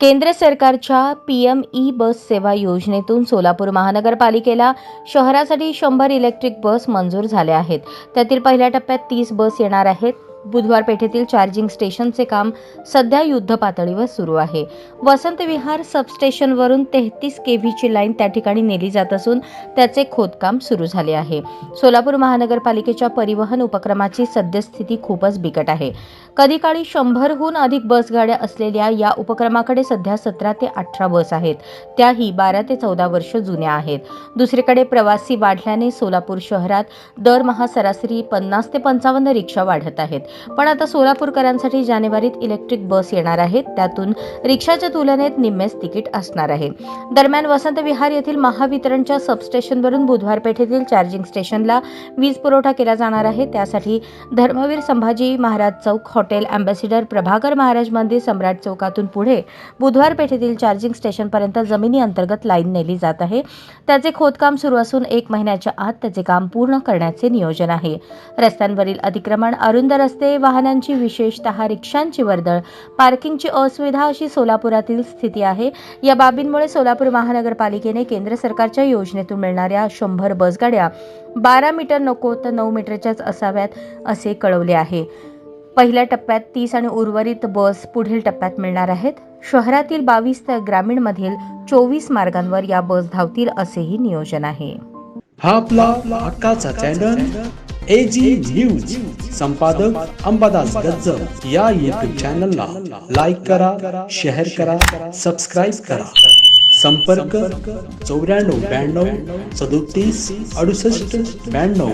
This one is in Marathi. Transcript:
केंद्र सरकारच्या पी एम ई बस सेवा योजनेतून सोलापूर महानगरपालिकेला शहरासाठी शंभर इलेक्ट्रिक बस मंजूर झाल्या आहेत. त्यातील पहिल्या टप्प्यात तीस बस येणार आहेत. बुधवार पेठेतील चार्जिंग स्टेशनचे काम सध्या युद्ध पातळीवर सुरू आहे. वसंत विहार सबस्टेशनवरून तेहतीस के व्हीची लाईन त्या ठिकाणी नेली जात असून त्याचे खोदकाम सुरू झाले आहे. सोलापूर महानगरपालिकेच्या परिवहन उपक्रमाची सद्यस्थिती खूपच बिकट आहे. कधी काळी शंभरहून अधिक बसगाड्या असलेल्या या उपक्रमाकडे सध्या सतरा ते अठरा बस आहेत. त्याही बारा ते चौदा वर्ष जुन्या आहेत. दुसरीकडे प्रवासी वाढल्याने सोलापूर शहरात दरमहा सरासरी पन्नास ते पंचावन्न रिक्षा वाढत आहेत. पण आता सोलापूरकरांसाठी जानेवारीत इलेक्ट्रिक बस येणार आहेत त्यातून रिक्षाच्या तुलनेत निम्मेच तिकीट असणार आहे. दरम्यान वसंत विहार येथील महावितरणच्या सबस्टेशनवरून बुधवार पेठेतील चार्जिंग स्टेशनला वीज पुरवठा केला जाणार आहे. त्यासाठी धर्मवीर संभाजी महाराज चौक हॉटेल अँबॅसिडर प्रभाकर महाराज मंदिर सम्राट चौकातून पुढे बुधवार पेठेतील चार्जिंग स्टेशनपर्यंत जमिनी अंतर्गत लाईन नेली जात आहे. त्याचे खोदकाम सुरू असून एक महिन्याच्या आत त्याचे काम पूर्ण करण्याचे नियोजन आहे. रस्त्यांवरील अतिक्रमण अरुंद रस्ते वाहनांची विशेषतः रिक्षांची वर्दळ पार्किंगची असुविधा अशी सोलापुरातील स्थिती आहे. या बाबींमुळे सोलापूर महानगरपालिकेने केंद्र सरकारच्या योजनेतून मिळणाऱ्या शंभर बसगाड्या बारा मीटर नको तर नऊ मीटरच्याच असाव्यात असे कळवले आहे. पहिल्या टप्प्यात तीस आणि उर्वरित बस पुढील टप्प्यात मिळणार आहेत. शहरातील बावीस तर ग्रामीणमधील चोवीस मार्गांवर या बस धावतील असेही नियोजन आहे. हा आपला हक्काचा चॅनल. एजी न्यूज संपादक अंबादास गज्जर या युट्यूब चॅनलला लाईक करा शेअर करा सबस्क्राईब करा. संपर्क चौऱ्याण्णव ब्याण्णव सदोतीस अडुसष्ट ब्याण्णव.